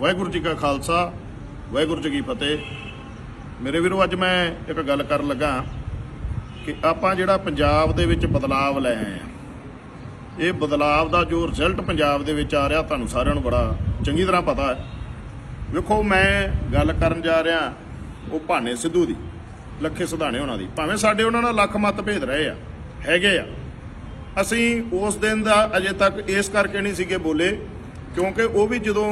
ਵਾਹਿਗੁਰੂ ਜੀ ਕਾ ਖਾਲਸਾ, ਵਾਹਿਗੁਰੂ ਜੀ ਕੀ ਫਤਿਹ। ਮੇਰੇ ਵੀਰੋ, ਅੱਜ ਮੈਂ ਇੱਕ ਗੱਲ ਕਰਨ ਲੱਗਾ ਕਿ ਆਪਾਂ ਜਿਹੜਾ ਪੰਜਾਬ ਦੇ ਵਿੱਚ ਬਦਲਾਵ ਲੈ ਆਏ ਆ ਇਹ ਬਦਲਾਵ ਦਾ ਜੋ ਰਿਜ਼ਲਟ ਪੰਜਾਬ ਦੇ ਵਿੱਚ ਆ ਰਿਹਾ, ਤੁਹਾਨੂੰ ਸਾਰਿਆਂ ਨੂੰ ਬੜਾ ਚੰਗੀ ਤਰ੍ਹਾਂ ਪਤਾ ਹੈ। ਵੇਖੋ, ਮੈਂ ਗੱਲ ਕਰਨ ਜਾ ਰਿਹਾ ਉਹ ਭਾਨੇ ਸਿੱਧੂ ਦੀ, ਲੱਖੇ ਸੁਧਾਣੇ ਉਹਨਾਂ ਦੀ। ਭਾਵੇਂ ਸਾਡੇ ਉਹਨਾਂ ਨਾਲ ਲੱਖ ਮਤ ਭੇਦ ਰਹੇ ਆ, ਹੈਗੇ ਆ। ਅਸੀਂ ਉਸ ਦਿਨ ਦਾ ਅਜੇ ਤੱਕ ਇਸ ਕਰਕੇ ਨਹੀਂ ਸੀਗੇ ਬੋਲੇ, ਕਿਉਂਕਿ ਉਹ ਵੀ ਜਦੋਂ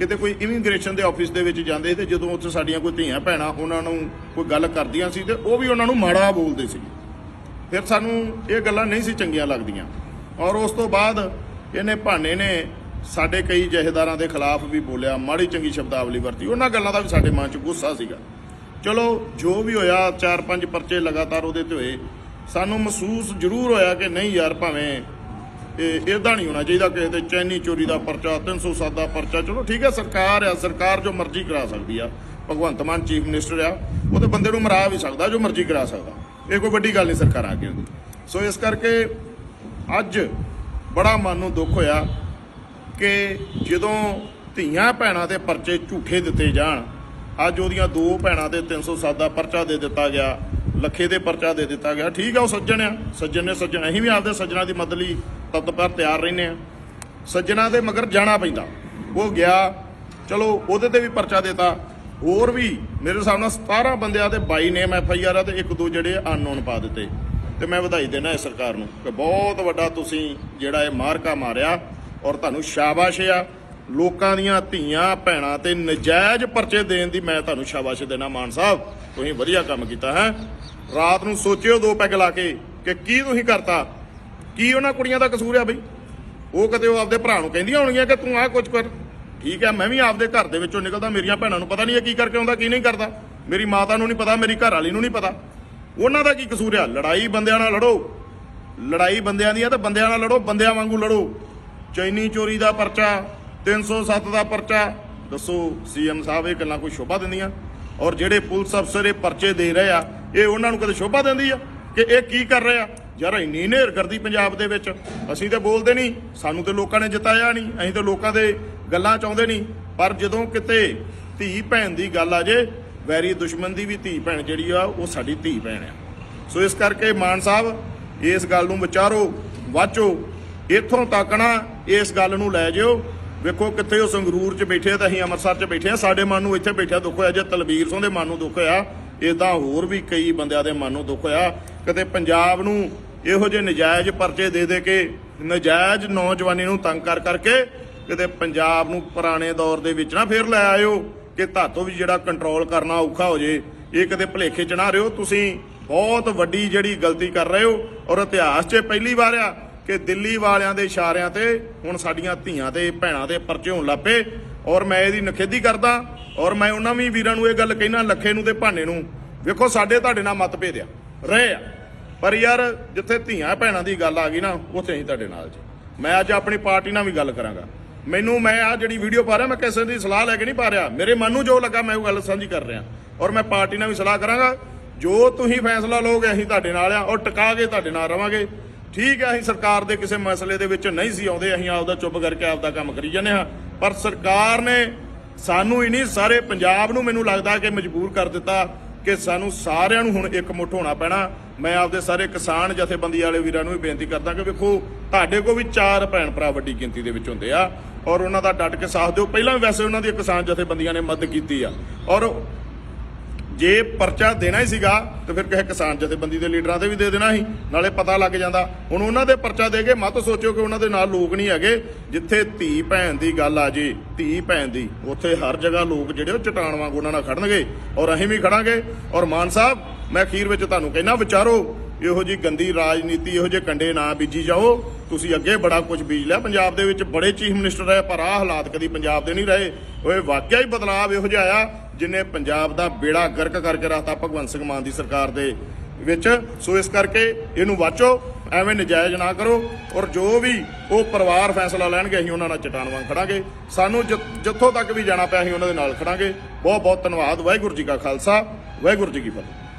ਕਿਤੇ ਕੋਈ ਇਮੀਗ੍ਰੇਸ਼ਨ ਦੇ ਆਫਿਸ ਦੇ ਵਿੱਚ ਜਾਂਦੇ ਤੇ ਜਦੋਂ ਉੱਥੇ ਸਾਡੀਆਂ ਕੋਈ ਧੀਆਂ ਭੈਣਾਂ ਉਹਨਾਂ ਨੂੰ ਕੋਈ ਗੱਲ ਕਰਦੀਆਂ ਸੀ ਤੇ ਉਹ ਵੀ ਉਹਨਾਂ ਨੂੰ ਮਾੜਾ ਬੋਲਦੇ ਸੀ। ਫਿਰ ਸਾਨੂੰ ਇਹ ਗੱਲਾਂ ਨਹੀਂ ਸੀ ਚੰਗੀਆਂ ਲੱਗਦੀਆਂ। ਔਰ ਉਸ ਤੋਂ ਬਾਅਦ ਇਹਨੇ ਭਾਨੇ ਨੇ ਸਾਡੇ ਕਈ ਜਹੇਦਾਰਾਂ ਦੇ ਖਿਲਾਫ ਵੀ ਬੋਲਿਆ, ਮਾੜੀ ਚੰਗੀ ਸ਼ਬਦਾਵਲੀ ਵਰਤੀ। ਉਹਨਾਂ ਗੱਲਾਂ ਦਾ ਵੀ ਸਾਡੇ ਮਨ 'ਚ ਗੁੱਸਾ ਸੀਗਾ। ਚਲੋ, ਜੋ ਵੀ ਹੋਇਆ, ਚਾਰ ਪੰਜ ਪਰਚੇ ਲਗਾਤਾਰ ਉਹਦੇ ਤੇ ਹੋਏ। ਸਾਨੂੰ ਮਹਿਸੂਸ ਜ਼ਰੂਰ ਹੋਇਆ ਕਿ ਨਹੀਂ ਯਾਰ, ਭਾਵੇਂ ਇਹ ਇਦਾਂ ਨਹੀਂ ਹੋਣਾ ਚਾਹੀਦਾ ਕਿਸੇ ਦੇ ਚੈਨੀ ਚੋਰੀ ਦਾ ਪਰਚਾ 307 ਦਾ ਪਰਚਾ। ਚਲੋ ਠੀਕ ਹੈ, ਸਰਕਾਰ ਆ, ਸਰਕਾਰ ਜੋ ਮਰਜ਼ੀ ਕਰਾ ਸਕਦੀ ਆ। ਭਗਵੰਤ ਮਾਨ ਚੀਫ ਮਿਨਿਸਟਰ ਆ ਉਹਦੇ ਬੰਦੇ ਨੂੰ ਮਰਾ ਵੀ ਸਕਦਾ, ਜੋ ਮਰਜ਼ੀ ਕਰਾ ਸਕਦਾ। ਇਹ ਕੋਈ ਵੱਡੀ ਗੱਲ ਨਹੀਂ ਸਰਕਾਰ ਆ ਹੁੰਦੀ ਸੋ ਇਸ ਕਰਕੇ ਅੱਜ ਬੜਾ ਮਨ ਨੂੰ ਦੁੱਖ ਹੋਇਆ ਕਿ ਜਦੋਂ ਧੀਆਂ ਭੈਣਾਂ ਦੇ ਪਰਚੇ ਝੂਠੇ ਦਿੱਤੇ ਜਾਣ, ਅੱਜ ਉਹਦੀਆਂ ਦੋ ਭੈਣਾਂ ਦੇ 307 ਦਾ ਪਰਚਾ ਦੇ ਦਿੱਤਾ ਗਿਆ, ਲੱਖੇ ਦੇ ਪਰਚਾ ਦੇ ਦਿੱਤਾ ਗਿਆ। ਠੀਕ ਆ, ਉਹ ਸੱਜਣ ਆ, ਸੱਜਣ ਨੇ ਸੱਜਣ, ਅਸੀਂ ਵੀ ਆਪਦੇ ਸੱਜਣਾ ਦੀ ਮਦਦ ਲਈ ਤਤ ਪਰ ਤਿਆਰ ਰਹਿੰਦੇ ਆ। ਸੱਜਣਾ ਦੇ ਮਗਰ ਜਾਣਾ ਪੈਂਦਾ। ਉਹ ਗਿਆ, ਚਲੋ ਉਹਦੇ ਤੇ ਵੀ ਪਰਚਾ ਦੇਤਾ। ਹੋਰ ਵੀ ਮੇਰੇ ਹਿਸਾਬ ਨਾਲ 17 ਬੰਦਿਆਂ ਦੇ ਬਾਈ ਨੇਮ ਐਫ ਆਈ ਆਰ ਆ ਤੇ ਇੱਕ ਦੋ ਜਿਹੜੇ ਅਨਨੋਨ ਪਾ ਦਿੱਤੇ। ਤੇ ਮੈਂ ਵਧਾਈ ਦੇਣਾ ਇਸ ਸਰਕਾਰ ਨੂੰ ਕਿ ਬਹੁਤ ਵੱਡਾ ਤੁਸੀਂ ਜਿਹੜਾ ਇਹ ਮਾਰਕਾ ਮਾਰਿਆ ਔਰ ਤੁਹਾਨੂੰ ਸ਼ਾਬਾਸ਼ ਆ। ਲੋਕਾਂ ਦੀਆਂ ਧੀਆਂ, ਭੈਣਾਂ ਤੇ ਨਜਾਇਜ਼ ਪਰਚੇ ਦੇਣ ਦੀ ਮੈਂ ਤੁਹਾਨੂੰ ਸ਼ਾਬਾਸ਼ ਦੇਣਾ ਮਾਨ ਸਾਹਿਬ। ਤੁਸੀਂ ਵਧੀਆ ਕੰਮ ਕੀਤਾ, ਹੈ। ਰਾਤ ਨੂੰ ਸੋਚਿਓ ਦੋ ਪੈਗ ਲਾ ਕੇ ਕਿ ਕੀ ਤੁਸੀਂ ਕਰਤਾ। ਕੀ ਉਹਨਾਂ ਕੁੜੀਆਂ ਦਾ ਕਸੂਰ ਆ ਬਈ? ਉਹ ਕਦੇ ਉਹ ਆਪਦੇ ਭਰਾ ਨੂੰ ਕਹਿੰਦੀਆਂ ਹੋਣਗੀਆਂ ਕਿ ਤੂੰ ਆਹ ਕੁਝ ਕਰ? ਠੀਕ ਹੈ, ਮੈਂ ਵੀ ਆਪਦੇ ਘਰ ਦੇ ਵਿੱਚੋਂ ਨਿਕਲਦਾ, ਮੇਰੀਆਂ ਭੈਣਾਂ ਨੂੰ ਪਤਾ ਨਹੀਂ ਇਹ ਕੀ ਕਰਕੇ ਆਉਂਦਾ, ਕੀ ਨਹੀਂ ਕਰਦਾ। ਮੇਰੀ ਮਾਤਾ ਨੂੰ ਨਹੀਂ ਪਤਾ, ਮੇਰੀ ਘਰ ਵਾਲੀ ਨੂੰ ਨਹੀਂ ਪਤਾ। ਉਹਨਾਂ ਦਾ ਕੀ ਕਸੂਰ ਆ? ਲੜਾਈ ਬੰਦਿਆਂ ਨਾਲ ਲੜੋ। ਲੜਾਈ ਬੰਦਿਆਂ ਦੀ ਆ ਤਾਂ ਬੰਦਿਆਂ ਨਾਲ ਲੜੋ, ਬੰਦਿਆਂ ਵਾਂਗੂ ਲੜੋ। ਚੈਨੀ ਚੋਰੀ ਦਾ ਪਰਚਾ 307 ਦਾ ਪਰਚਾ। ਦੱਸੋ ਸੀਐਮ ਸਾਹਿਬ ਇਹ ਗੱਲਾਂ ਕੋਈ ਸ਼ੋਭਾ ਦਿੰਦੀਆਂ? ਔਰ ਜਿਹੜੇ ਪੁਲਿਸ ਅਫਸਰ ਇਹ ਪਰਚੇ ਦੇ ਰਹੇ ਆ, ਇਹ ਉਹਨਾਂ ਨੂੰ ਕਦੇ ਸ਼ੋਭਾ ਦਿੰਦੀ ਆ ਕਿ ਇਹ ਕੀ ਕਰ ਰਹੇ ਆ? ਯਾਰ ਇੰਨੀ ਨੇਰ ਕਰਦੀ ਪੰਜਾਬ ਦੇ ਵਿੱਚ। ਅਸੀਂ ਤੇ ਬੋਲਦੇ ਨਹੀਂ, ਸਾਨੂੰ ਤੇ ਲੋਕਾਂ ਨੇ ਜਿਤਾਇਆ ਨਹੀਂ, ਅਸੀਂ ਤੇ ਲੋਕਾਂ ਦੇ ਗੱਲਾਂ ਚਾਹੁੰਦੇ ਨਹੀਂ। ਪਰ ਜਦੋਂ ਕਿਤੇ ਧੀ ਭੈਣ ਦੀ ਗੱਲ ਆ ਜੇ, ਵੈਰੀ ਦੁਸ਼ਮਣ ਦੀ ਵੀ ਧੀ ਭੈਣ ਜਿਹੜੀ ਆ, ਉਹ ਸਾਡੀ ਧੀ ਭੈਣ ਆ। ਸੋ ਇਸ ਕਰਕੇ ਮਾਨ ਸਾਹਿਬ, ਇਸ ਗੱਲ ਨੂੰ ਵਿਚਾਰੋ, ਵਾਚੋ, ਇੱਥੋਂ ਤੱਕ ਨਾ ਇਸ ਗੱਲ ਨੂੰ ਲੈ ਜਿਓ। ਵੇਖੋ ਕਿੱਥੇ ਉਹ ਸੰਗਰੂਰ 'ਚ ਬੈਠੇ ਆ ਤਾਂ ਅਸੀਂ ਅੰਮ੍ਰਿਤਸਰ 'ਚ ਬੈਠੇ ਆ। ਸਾਡੇ ਮਨ ਨੂੰ ਇੱਥੇ ਬੈਠਿਆ ਦੁੱਖ ਹੋਇਆ, ਜੇ ਤਲਵੀਰ ਸਿੰਘ ਦੇ ਮਨ ਨੂੰ ਦੁੱਖ ਹੋਇਆ ਇਦਾਂ ਹੋਰ ਵੀ ਕਈ ਬੰਦਿਆਂ ਦੇ ਮਨ ਨੂੰ ਦੁੱਖ ਹੋਇਆ। ਕਿਤੇ ਪੰਜਾਬ ਨੂੰ ਇਹੋ ਜਿਹੇ ਨਜਾਇਜ਼ ਪਰਚੇ ਦੇ ਦੇ ਕੇ, ਨਜਾਇਜ਼ ਨੌਜਵਾਨੀ ਨੂੰ ਤੰਗ ਕਰ ਕਰਕੇ ਕਿਤੇ ਪੰਜਾਬ ਨੂੰ ਪੁਰਾਣੇ ਦੌਰ ਦੇ ਵਿੱਚ ਨਾ ਫੇਰ ਲੈ ਆਇਓ ਕਿ ਧਾਤੋ ਵੀ ਜਿਹੜਾ ਕੰਟਰੋਲ ਕਰਨਾ ਔਖਾ ਹੋ ਜੇ। ਇਹ ਕਦੇ ਭਲੇਖੇ ਚ ਨਾ ਰਿਓ ਤੁਸੀਂ ਬਹੁਤ ਵੱਡੀ ਜਿਹੜੀ ਗਲਤੀ ਕਰ ਰਹੇ ਹੋ ਔਰ ਇਤਿਹਾਸ 'ਚ ਪਹਿਲੀ ਵਾਰ ਆ ਕਿ ਦਿੱਲੀ ਵਾਲਿਆਂ ਦੇ ਇਸ਼ਾਰਿਆਂ ਤੇ ਹੁਣ ਸਾਡੀਆਂ ਧੀਆਂ ਤੇ ਭੈਣਾਂ ਦੇ ਪਰਚੇ ਹੋਣ ਲੱਪੇ ਔਰ ਮੈਂ ਇਹਦੀ ਨਖੇਦੀ ਕਰਦਾ ਔਰ ਮੈਂ ਉਹਨਾਂ ਵੀ ਵੀਰਾਂ ਨੂੰ ਇਹ ਗੱਲ ਕਹਿਣਾ ਲੱਖੇ ਨੂੰ ਤੇ ਭਾਨੇ ਨੂੰ, ਵੇਖੋ ਸਾਡੇ ਤੁਹਾਡੇ ਨਾਲ ਮਤਭੇਦ ਆ। ਰਹੇ ਆ। ਪਰ ਯਾਰ, ਜਿੱਥੇ ਧੀਆਂ ਭੈਣਾਂ ਦੀ ਗੱਲ ਆ ਗਈ ਨਾ, ਉੱਥੇ ਅਸੀਂ ਤੁਹਾਡੇ ਨਾਲ ਜੀ। ਮੈਂ ਅੱਜ ਆਪਣੀ ਪਾਰਟੀ ਨਾਲ ਵੀ ਗੱਲ ਕਰਾਂਗਾ। ਮੈਨੂੰ, ਮੈਂ ਆ ਜਿਹੜੀ ਵੀਡੀਓ ਪਾ ਰਿਹਾ, ਮੈਂ ਕਿਸੇ ਦੀ ਸਲਾਹ ਲੈ ਕੇ ਨਹੀਂ ਪਾ ਰਿਹਾ। ਮੇਰੇ ਮਨ ਨੂੰ ਜੋ ਲੱਗਾ, ਮੈਂ ਉਹ ਗੱਲ ਸਾਂਝੀ ਕਰ ਰਿਹਾ। ਔਰ ਮੈਂ ਪਾਰਟੀ ਨਾਲ ਵੀ ਸਲਾਹ ਕਰਾਂਗਾ। ਜੋ ਤੁਸੀਂ ਫੈਸਲਾ ਲਓਗੇ, ਅਸੀਂ ਤੁਹਾਡੇ ਨਾਲ ਆ, ਔਰ ਟਿਕਾ ਕੇ ਤੁਹਾਡੇ ਨਾਲ ਰਵਾਂਗੇ। ਠੀਕ ਹੈ ਅਸੀਂ ਸਰਕਾਰ ਦੇ ਕਿਸੇ ਮਸਲੇ ਦੇ ਵਿੱਚ ਨਹੀਂ ਸੀ ਆਉਂਦੇ। ਅਸੀਂ ਆਪਦਾ ਚੁੱਪ ਕਰਕੇ ਆਪਦਾ ਕੰਮ ਕਰੀ ਜਾਂਦੇ ਹਾਂ। ਪਰ ਸਰਕਾਰ ਨੇ ਸਾਨੂੰ ਹੀ ਨਹੀਂ, ਸਾਰੇ ਪੰਜਾਬ ਨੂੰ ਮੈਨੂੰ ਲੱਗਦਾ ਕਿ ਮਜਬੂਰ ਕਰ ਦਿੱਤਾ। ਕਿ ਸਾਨੂੰ ਸਾਰਿਆਂ ਨੂੰ ਹੁਣ ਇੱਕ ਮੁੱਠ ਹੋਣਾ ਪੈਣਾ। ਮੈਂ ਆਪਦੇ ਸਾਰੇ ਕਿਸਾਨ ਜਥੇਬੰਦੀ ਵਾਲੇ ਵੀਰਾਂ ਨੂੰ ਵੀ ਬੇਨਤੀ ਕਰਦਾ ਕਿ ਵੇਖੋ, ਤੁਹਾਡੇ ਕੋਲ ਵੀ ਚਾਰ ਭੈਣ ਭਰਾ ਵੱਡੀ ਗਿਣਤੀ ਦੇ ਵਿੱਚ ਹੁੰਦੇ ਆ ਔਰ ਉਹਨਾਂ ਦਾ ਡਟ ਕੇ ਸਾਥ ਦਿਓ। ਪਹਿਲਾਂ ਵੀ ਵੈਸੇ ਉਹਨਾਂ ਦੀ ਕਿਸਾਨ ਜਥੇਬੰਦੀਆਂ ਨੇ ਮਦਦ ਕੀਤੀ ਆ ਔਰ ਜੇ ਪਰਚਾ ਦੇਣਾ ਹੀ ਸੀਗਾ, ਤੇ ਫਿਰ ਕਿਸੇ ਕਿਸਾਨ ਜਥੇਬੰਦੀ ਦੇ ਲੀਡਰਾਂ ਤੇ ਵੀ ਦੇ ਦੇਣਾ ਸੀ, ਨਾਲੇ ਪਤਾ ਲੱਗ ਜਾਂਦਾ। ਹੁਣ ਉਹਨਾਂ ਦੇ ਪਰਚਾ ਦੇ ਕੇ ਮਤ ਸੋਚਿਓ ਕਿ ਉਹਨਾਂ ਦੇ ਨਾਲ ਲੋਕ ਨਹੀਂ ਹੈਗੇ, ਜਿੱਥੇ ਧੀ ਭੈਣ ਦੀ ਗੱਲ ਆ ਜੇ, ਧੀ ਭੈਣ ਦੀ, ਉੱਥੇ ਹਰ ਜਗ੍ਹਾ ਲੋਕ ਜਿਹੜੇ ਉਹ ਚਟਾਨ ਵਾਂਗ ਉਹਨਾਂ ਨਾਲ ਖੜਨਗੇ, ਔਰ ਅਸੀਂ ਵੀ ਖੜਾਂਗੇ। ਔਰ ਮਾਨ ਸਾਹਿਬ, ਮੈਂ ਅਖੀਰ ਵਿੱਚ ਤੁਹਾਨੂੰ ਕਹਿਣਾ ਵਿਚਾਰੋ, ਇਹੋ ਜੀ ਗੰਦੀ ਰਾਜਨੀਤੀ, ਇਹੋ ਜਿਹੇ ਕੰਡੇ ਨਾ ਬੀਜੀ ਜਾਓ। ਤੁਸੀਂ ਅੱਗੇ ਬੜਾ ਕੁਝ ਬੀਜ ਲਿਆ। ਪੰਜਾਬ ਦੇ ਵਿੱਚ ਬੜੇ ਚੀਫ ਮਿਨਿਸਟਰ ਰਹੇ, ਪਰ ਆਹ ਹਾਲਾਤ ਕਦੀ ਪੰਜਾਬ ਦੇ ਨਹੀਂ ਰਹੇ। ਓਏ, ਵਾਕਿਆ ਹੀ ਬਦਲਾਅ ਇਹੋ ਜਿਹਾ ਆਇਆ। ਜਿਨੇ ਪੰਜਾਬ ਦਾ ਬੇੜਾ ਗਰਕ ਕਰਕੇ ਰੱਖਤਾ ਭਗਵੰਤ ਸਿੰਘ ਮਾਨ ਦੀ ਸਰਕਾਰ ਦੇ ਵਿੱਚ। ਸੋ ਇਸ ਕਰਕੇ ਇਹਨੂੰ ਵਾਚੋ, ਐਵੇਂ ਨਜਾਇਜ਼ ਨਾ ਕਰੋ ਔਰ ਜੋ ਵੀ ਉਹ ਪਰਿਵਾਰ ਫੈਸਲਾ ਲੈਣਗੇ, ਅਸੀਂ ਉਹਨਾਂ ਨਾਲ ਚਟਾਨ ਵਾਂਗ ਖੜਾਂਗੇ। ਸਾਨੂੰ ਜਿ- ਜਿੱਥੋਂ ਤੱਕ ਵੀ ਜਾਣਾ ਪਿਆ, ਅਸੀਂ ਉਹਨਾਂ ਦੇ ਨਾਲ ਖੜਾਂਗੇ। ਬਹੁਤ ਬਹੁਤ ਧੰਨਵਾਦ। ਵਾਹਿਗੁਰੂ ਜੀ ਕਾ ਖਾਲਸਾ, ਵਾਹਿਗੁਰੂ ਜੀ ਕੀ ਫਤਿਹ।